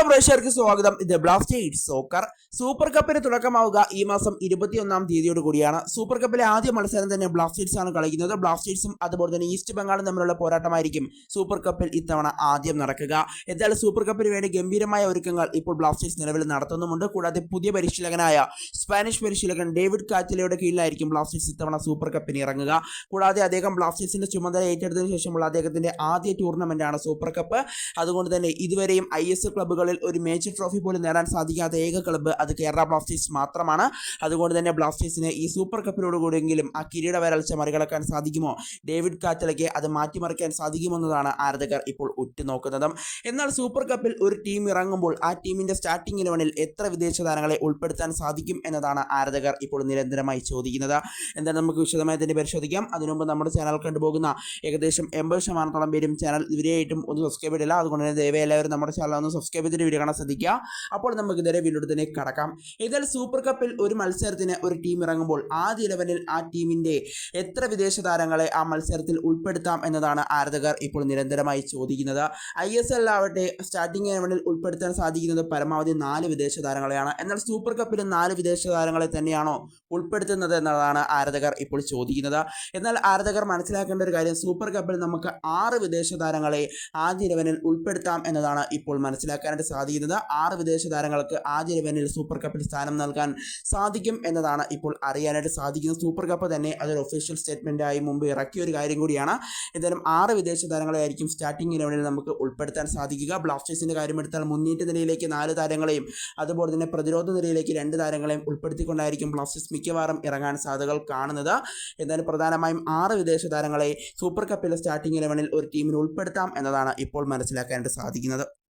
പ്രിയമുള്ള പ്രേക്ഷകർക്ക് സ്വാഗതം. ഇത് ബ്ലാസ്റ്റേഴ്സ് സോക്കർ സൂപ്പർ കപ്പിന് തുടക്കമാവുക ഈ മാസം ഇരുപത്തിയൊന്നാം തീയതിയോട് കൂടിയാണ്. സൂപ്പർ കപ്പിലെ ആദ്യ മത്സരം തന്നെ ബ്ലാസ്റ്റേഴ്സ് ആണ് കളിക്കുന്നത്. ബ്ലാസ്റ്റേഴ്സും അതുപോലെ തന്നെ ഈസ്റ്റ് ബംഗാളും തമ്മിലുള്ള പോരാട്ടമായിരിക്കും സൂപ്പർ കപ്പിൽ ഇത്തവണ ആദ്യം നടക്കുക. എന്തായാലും സൂപ്പർ കപ്പിന് വേണ്ടി ഗംഭീരമായ ഒരുക്കങ്ങൾ ഇപ്പോൾ ബ്ലാസ്റ്റേഴ്സ് നിലവിൽ നടത്തുന്നുമുണ്ട്. കൂടാതെ പുതിയ പരിശീലകനായ സ്പാനിഷ് പരിശീലകൻ ഡേവിഡ് കാറ്റിലയുടെ കീഴിലായിരിക്കും ബ്ലാസ്റ്റേഴ്സ് ഇത്തവണ സൂപ്പർ കപ്പിന് ഇറങ്ങുക. കൂടാതെ അദ്ദേഹം ബ്ലാസ്റ്റേഴ്സിന്റെ ചുമതല ഏറ്റെടുത്തതിനു ശേഷമുള്ള അദ്ദേഹത്തിന്റെ ആദ്യ ടൂർണമെന്റാണ് സൂപ്പർ കപ്പ് അതുകൊണ്ട് തന്നെ ഇതുവരെയും ഐ എസ് എൽ ക്ലബ്ബുകളിൽ ഒരു മേജർ ട്രോഫി പോലും നേടാൻ സാധിക്കാത്ത ഏക ക്ലബ്ബ് അത് കേരള ബ്ലാസ്റ്റേഴ്സ് മാത്രമാണ്. അതുകൊണ്ട് തന്നെ ബ്ലാസ്റ്റേഴ്സിന് ഈ സൂപ്പർ കപ്പിനോടുകൂടിയെങ്കിലും ആ കിരീട വരൾച്ച മറികടക്കാൻ സാധിക്കുമോ? ഡേവിഡ് കാറ്റലയ്ക്ക് അത് മാറ്റിമറിക്കാൻ സാധിക്കുമെന്നതാണ് ആരാധകർ ഇപ്പോൾ ഉറ്റുനോക്കുന്നതും. എന്നാൽ സൂപ്പർ കപ്പിൽ ഒരു ടീം ഇറങ്ങുമ്പോൾ ആ ടീമിന്റെ സ്റ്റാർട്ടിംഗ് ഇലവനിൽ എത്ര വിദേശ താരങ്ങളെ ഉൾപ്പെടുത്താൻ സാധിക്കും എന്നതാണ് ആരാധകർ ഇപ്പോൾ നിരന്തരമായി ചോദിക്കുന്നത്. എന്തായാലും നമുക്ക് വിശദമായി തന്നെ പരിശോധിക്കാം. അതിനുമുമ്പ് നമ്മുടെ ചാനൽ കണ്ടുപോകുന്ന ഏകദേശം എൺപത് ശതമാനത്തോളം പേരും ചാനൽ ഇവരെയായിട്ടും ഒന്ന് സബ്സ്ക്രൈബ് ചെയ്തില്ല അതുകൊണ്ട് തന്നെ ദയവായി എല്ലാവരും നമ്മുടെ ചാനൽ ഒന്ന് സബ്സ്ക്രൈബ് ചെയ്തിട്ട് വീഡിയോ കാണാൻ ശ്രദ്ധിക്കുക. അപ്പോൾ നമുക്ക് വീഡിയോ തന്നെ കടക്കാം. ഏതായാലും സൂപ്പർ കപ്പിൽ ഒരു മത്സരത്തിന് ഒരു ടീം ഇറങ്ങുമ്പോൾ ആദ്യ ഇലവനിൽ ആ ടീമിന്റെ എത്ര വിദേശ താരങ്ങളെ ആ മത്സരത്തിൽ ഉൾപ്പെടുത്താം എന്നതാണ് ആരാധകർ ഇപ്പോൾ നിരന്തരമായി ചോദിക്കുന്നത്. ഐ എസ് എൽ ആവട്ടെ സ്റ്റാർട്ടിംഗ് ഇലവനിൽ ഉൾപ്പെടുത്താൻ സാധിക്കുന്നത് പരമാവധി നാല് വിദേശ താരങ്ങളെയാണ്. എന്നാൽ സൂപ്പർ കപ്പിൽ നാല് വിദേശ താരങ്ങളെ തന്നെയാണോ ഉൾപ്പെടുത്തുന്നത് എന്നതാണ് ആരാധകർ ഇപ്പോൾ ചോദിക്കുന്നത്. എന്നാൽ ആരാധകർ മനസ്സിലാക്കേണ്ട ഒരു കാര്യം സൂപ്പർ കപ്പിൽ നമുക്ക് ആറ് വിദേശ താരങ്ങളെ ആദ്യ ഇലവനിൽ ഉൾപ്പെടുത്താം എന്നതാണ് ഇപ്പോൾ മനസ്സിലാക്കാനായിട്ട് സാധിക്കുന്നത്. ആറ് വിദേശ താരങ്ങൾക്ക് ആദ്യ ഇലവനിൽ സൂപ്പർ കപ്പിൽ സ്ഥാനം നൽകാൻ സാധിക്കും എന്നതാണ് ഇപ്പോൾ അറിയാനായിട്ട് സാധിക്കുന്നത്. സൂപ്പർ കപ്പ് തന്നെ അതൊരു ഒഫീഷ്യൽ സ്റ്റേറ്റ്മെന്റായി മുമ്പ് ഇറക്കിയ ഒരു കാര്യം കൂടിയാണ്. എന്തായാലും ആറ് വിദേശ താരങ്ങളെയായിരിക്കും സ്റ്റാർട്ടിംഗ് ഇലവനിൽ നമുക്ക് ഉൾപ്പെടുത്താൻ സാധിക്കുക. ബ്ലാസ്റ്റേഴ്സിന്റെ കാര്യമെടുത്താൽ മുന്നേറ്റ നിലയിലേക്ക് നാല് താരങ്ങളെയും അതുപോലെ തന്നെ പ്രതിരോധ നിലയിലേക്ക് രണ്ട് താരങ്ങളെയും ഉൾപ്പെടുത്തിക്കൊണ്ടായിരിക്കും ബ്ലാസ്റ്റേഴ്സ് മിക്കവാറും ഇറങ്ങാൻ സാധ്യതകൾ കാണുന്നത്. എന്നാലും പ്രധാനമായും ആറ് വിദേശ താരങ്ങളെ സൂപ്പർ കപ്പിലെ സ്റ്റാർട്ടിംഗ് ഇലവനിൽ ഒരു ടീമിന് ഉൾപ്പെടുത്താം എന്നതാണ് ഇപ്പോൾ മനസ്സിലാക്കാനായിട്ട് സാധിക്കുന്നത്.